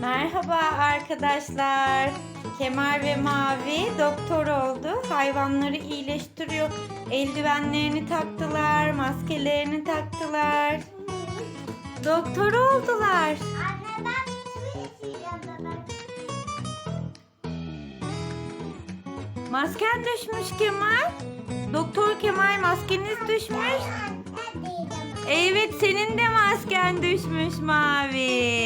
Merhaba arkadaşlar. Kemal ve Mavi doktor oldu. Hayvanları iyileştiriyor. Eldivenlerini taktılar, maskelerini taktılar. Doktor oldular. Anne ben. Masken düşmüş Kemal. Doktor Kemal maskeniz düşmüş. Evet senin de masken düşmüş Mavi.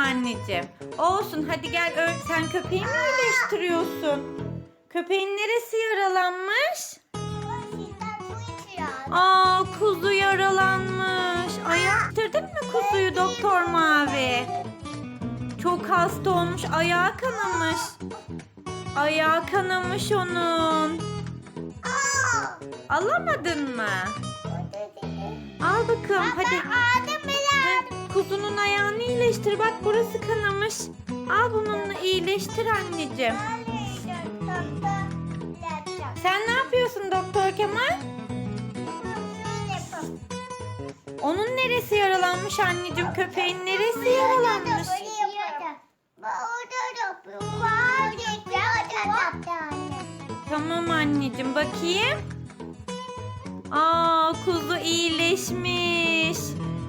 Anneciğim? Olsun hadi gel ö- sen köpeği mi iyileştiriyorsun? Köpeğin neresi yaralanmış? Aa kuzu yaralanmış. Ayaktırdın mı kuzuyu doktor Mavi? Çok hasta olmuş ayağı kanamış. Ayağı kanamış onun. Alamadın mı? Al bakalım hadi. İyileştir. Bak burası kanamış. Al bununla iyileştir anneciğim. Sen ne yapıyorsun Doktor Kemal? Onun neresi yaralanmış anneciğim? Köpeğin neresi yaralanmış? Tamam anneciğim bakayım. Aa kuzu iyileşmiş.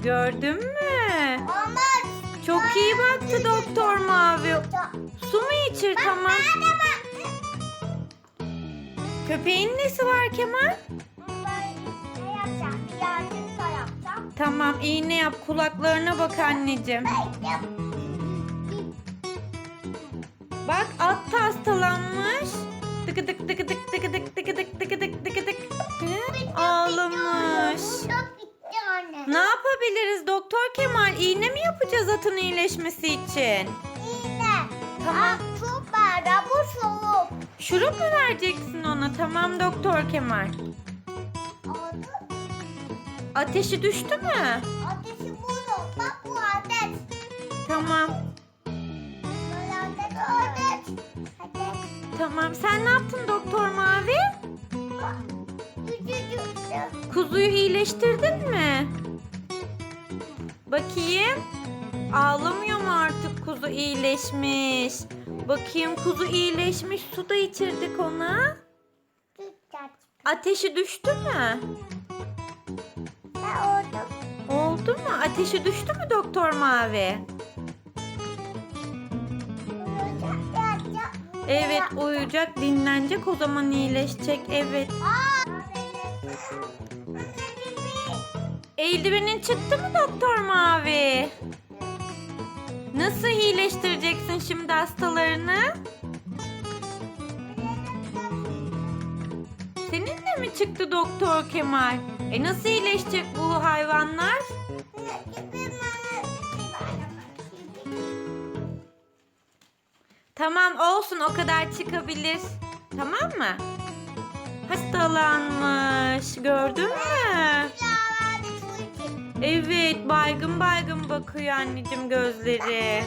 Gördün mü? Olmaz. Çok iyi baktı Doktor Mavi. Su mu içir tamam. Ben de baktım. Köpeğin nesi var Kemal? Ben ne yapacağım? Bir yardımcı da yapacağım. Tamam iğne yap kulaklarına bak anneciğim. Yap. Bak at da hastalanmış. Tıkı tık tıkı tık tıkı tık Kemal? İğne mi yapacağız atın iyileşmesi için? İğne. Tamam. Aa, su bardağı bu soğuk. Şurup mu vereceksin ona? Tamam Doktor Kemal. Oldu. Ateşi düştü mü? Ateşi burada. Bak bu ateş. Tamam. Böyle ateş ateş. Ateş. Tamam. Sen ne yaptın Doktor Mavi? Bak. Küçücüktü. Kuzuyu iyileştirdin mi? Bakayım. Ağlamıyor mu artık kuzu iyileşmiş? Bakayım kuzu iyileşmiş. Su da içirdik ona. Ateşi düştü mü? Ben oldum. Oldu mu? Ateşi düştü mü Doktor Mavi? Evet uyuyacak, dinlenecek o zaman iyileşecek. Evet. Aa! Eldivenin çıktı mı Doktor Mavi? Nasıl iyileştireceksin şimdi hastalarını? Senin de mi çıktı Doktor Kemal? E nasıl iyileşecek bu hayvanlar? Tamam olsun o kadar çıkabilir. Tamam mı? Hastalanmış. Gördün mü? Evet baygın baygın bakıyor anneciğim gözleri.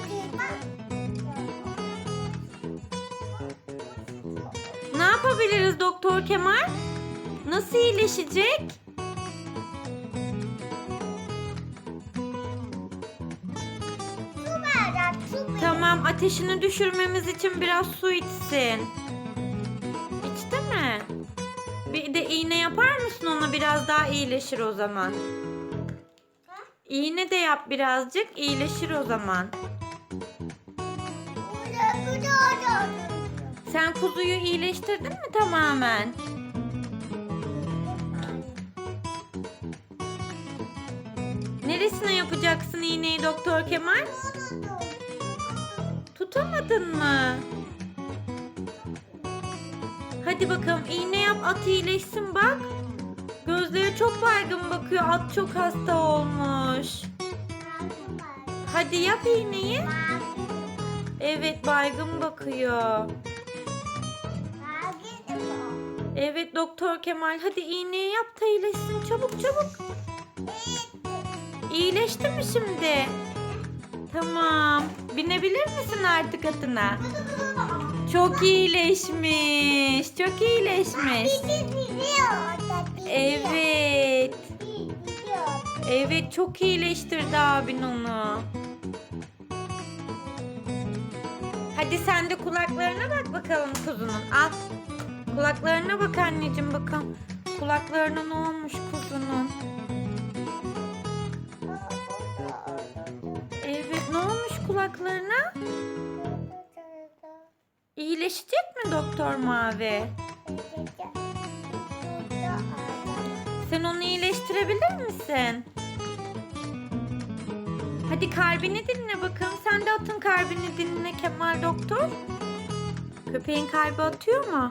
Ne yapabiliriz Doktor Kemal? Nasıl iyileşecek? Tamam ateşini düşürmemiz için biraz su içsin. İçti mi? Bir de iğne yapar mısın ona biraz daha iyileşir o zaman. İğne de yap birazcık iyileşir o zaman. Sen kuzuyu iyileştirdin mi tamamen? Neresine yapacaksın iğneyi Doktor Kemal? Tutamadın mı? Hadi bakalım iğne yap at iyileşsin bak. Gözleri çok baygın bakıyor at çok hasta olmuş. Hadi yap iğneyi. Evet baygın bakıyor. Evet Doktor Kemal hadi iğneyi yap da iyileşsin çabuk çabuk. İyileşti mi şimdi? Tamam. Binebilir misin artık atına? Çok iyileşmiş. Çok iyileşmiş. Evet. Evet çok iyileştirdi abin onu. Hadi sen de kulaklarına bak bakalım kuzunun. Al. Kulaklarına bak anneciğim bakalım. Kulaklarına ne olmuş kuzunun? Evet ne olmuş kulaklarına? İyileşecek mi doktor mavi? Sen onu iyileştirebilir misin? Hadi kalbini dinle bakalım. Sen de atın kalbini dinle Kemal doktor. Köpeğin kalbi atıyor mu?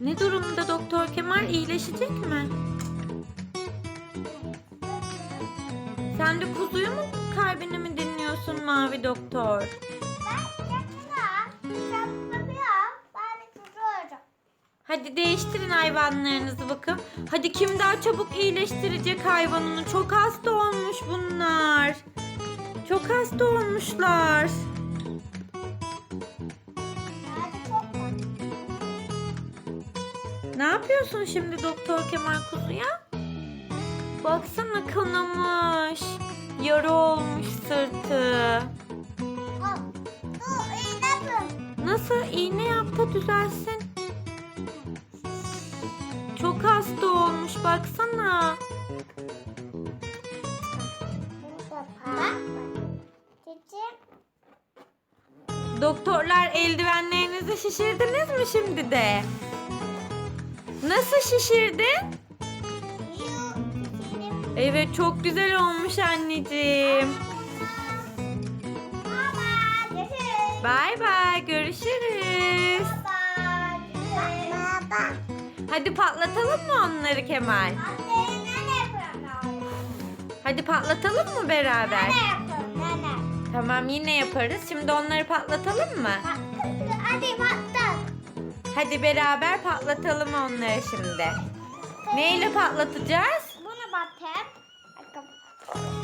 Ne durumda doktor Kemal iyileşecek mi? Sen de kuzuyu mu kalbini mi dinliyorsun mavi doktor? Hadi değiştirin hayvanlarınızı bakın. Hadi kim daha çabuk iyileştirecek hayvanını? Çok hasta olmuş bunlar. Çok hasta olmuşlar. Ne yapıyorsun şimdi Doktor Kemal Kuzu'ya? Baksana kanamış. Yara olmuş sırtı. Nasıl iğne yap da düzelsin. Çok hasta olmuş baksana. Doktorlar eldivenlerinizi şişirdiniz mi şimdi de? Nasıl şişirdin? Evet çok güzel olmuş anneciğim. Bay bay görüşürüz. Hadi patlatalım mı onları Kemal? Hadi patlatalım mı beraber? Tamam yine yaparız. Şimdi onları patlatalım mı? Hadi patlat. Hadi beraber patlatalım onları şimdi. Neyle patlatacağız?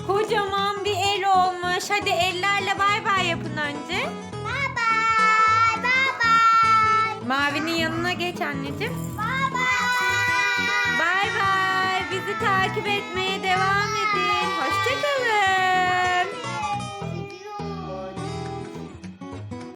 Kocaman bir el olmuş. Hadi ellerle bay bay yapın önce. Bye bye. Bye bye. Mavinin yanına geç anneciğim. Bye bye. Bay bay. Bizi takip etmeye devam edin. Hoşçakalın.